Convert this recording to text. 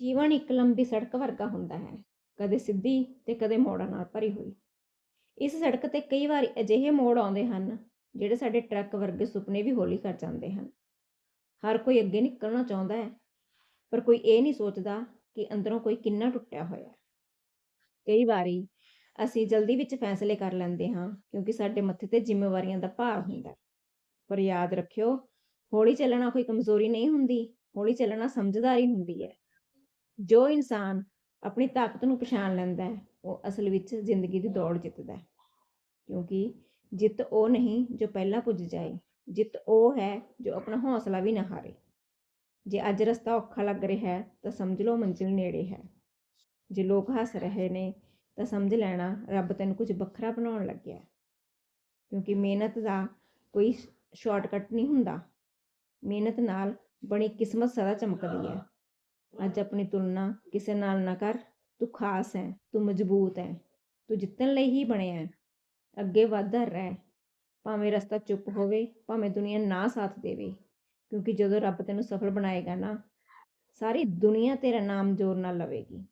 ਜੀਵਨ ਇੱਕ ਲੰਬੀ ਸੜਕ ਵਰਗਾ ਹੁੰਦਾ ਹੈ, ਕਦੇ ਸਿੱਧੀ ਤੇ ਕਦੇ ਮੋੜਾਂ ਨਾਲ ਭਰੀ ਹੋਈ। ਇਸ ਸੜਕ ਤੇ ਕਈ ਵਾਰ ਅਜਿਹੇ ਮੋੜ ਆਉਂਦੇ ਹਨ, ਜਿਹੜੇ ਸਾਡੇ ਟਰੱਕ ਵਰਗੇ ਸੁਪਨੇ ਵੀ ਹੌਲੀ ਕਰ ਜਾਂਦੇ ਹਨ। ਹਰ ਕੋਈ ਅੱਗੇ ਨਿਕਲਣਾ ਚਾਹੁੰਦਾ ਹੈ, ਪਰ ਕੋਈ ਇਹ ਨਹੀਂ ਸੋਚਦਾ ਕਿ ਅੰਦਰੋਂ ਕੋਈ ਕਿੰਨਾ ਟੁੱਟਿਆ ਹੋਇਆ ਹੈ। ਕਈ ਵਾਰੀ ਅਸੀਂ ਜਲਦੀ ਵਿੱਚ ਫੈਸਲੇ ਕਰ ਲੈਂਦੇ ਹਾਂ, ਕਿਉਂਕਿ ਸਾਡੇ ਮੱਥੇ ਤੇ ਜ਼ਿੰਮੇਵਾਰੀਆਂ ਦਾ ਭਾਰ ਹੁੰਦਾ ਹੈ। ਪਰ ਯਾਦ ਰੱਖਿਓ, ਹੌਲੀ ਚੱਲਣਾ ਕੋਈ ਕਮਜ਼ੋਰੀ ਨਹੀਂ ਹੁੰਦੀ, ਹੌਲੀ ਚੱਲਣਾ ਸਮਝਦਾਰੀ ਹੁੰਦੀ ਹੈ। ਜੋ ਇਨਸਾਨ ਆਪਣੀ ਤਾਕਤ ਨੂੰ ਪਛਾਣ ਲੈਂਦਾ ਹੈ, ਉਹ ਅਸਲ ਵਿੱਚ ਜ਼ਿੰਦਗੀ ਦੀ ਦੌੜ ਜਿੱਤਦਾ ਹੈ। ਕਿਉਂਕਿ ਜਿੱਤ ਉਹ ਨਹੀਂ ਜੋ ਪਹਿਲਾਂ ਪੁੱਜ ਜਾਏ, ਜਿੱਤ ਉਹ ਹੈ ਜੋ ਆਪਣਾ ਹੌਸਲਾ ਵੀ ਨਾ ਹਾਰੇ। ਜੇ ਅੱਜ ਰਸਤਾ ਔਖਾ ਲੱਗ ਰਿਹਾ ਹੈ, ਤਾਂ ਸਮਝ ਲਓ ਮੰਜ਼ਿਲ ਨੇੜੇ ਹੈ। ਜੇ ਲੋਕ ਹੱਸ ਰਹੇ ਨੇ, ਤਾਂ ਸਮਝ ਲੈਣਾ ਰੱਬ ਤੈਨੂੰ ਕੁਝ ਵੱਖਰਾ ਬਣਾਉਣ ਲੱਗਿਆ ਕਿਉਂਕਿ ਮਿਹਨਤ ਦਾ ਕੋਈ ਸ਼ਾਰਟਕਟ ਨਹੀਂ ਹੁੰਦਾ। ਮਿਹਨਤ ਨਾਲ ਬਣੀ ਕਿਸਮਤ ਸਦਾ ਚਮਕਦੀ ਹੈ। ਅੱਜ ਆਪਣੀ ਤੁਲਨਾ ਕਿਸੇ ਨਾਲ ਨਾ ਕਰ। ਤੂੰ ਖਾਸ ਹੈ, ਤੂੰ ਮਜ਼ਬੂਤ ਹੈ, ਤੂੰ ਜਿੱਤਣ ਲਈ ਹੀ ਬਣਿਆ ਹੈ। ਅੱਗੇ ਵਧਦਾ ਰਹਿ, ਭਾਵੇਂ ਰਸਤਾ ਚੁੱਪ ਹੋਵੇ, ਭਾਵੇਂ ਦੁਨੀਆ ਨਾ ਸਾਥ ਦੇਵੇ, ਕਿਉਂਕਿ ਜਦੋਂ ਰੱਬ ਤੈਨੂੰ ਸਫਲ ਬਣਾਏਗਾ ਨਾ, ਸਾਰੀ ਦੁਨੀਆ ਤੇਰਾ ਨਾਮ ਜ਼ੋਰ ਨਾਲ ਲਵੇਗੀ।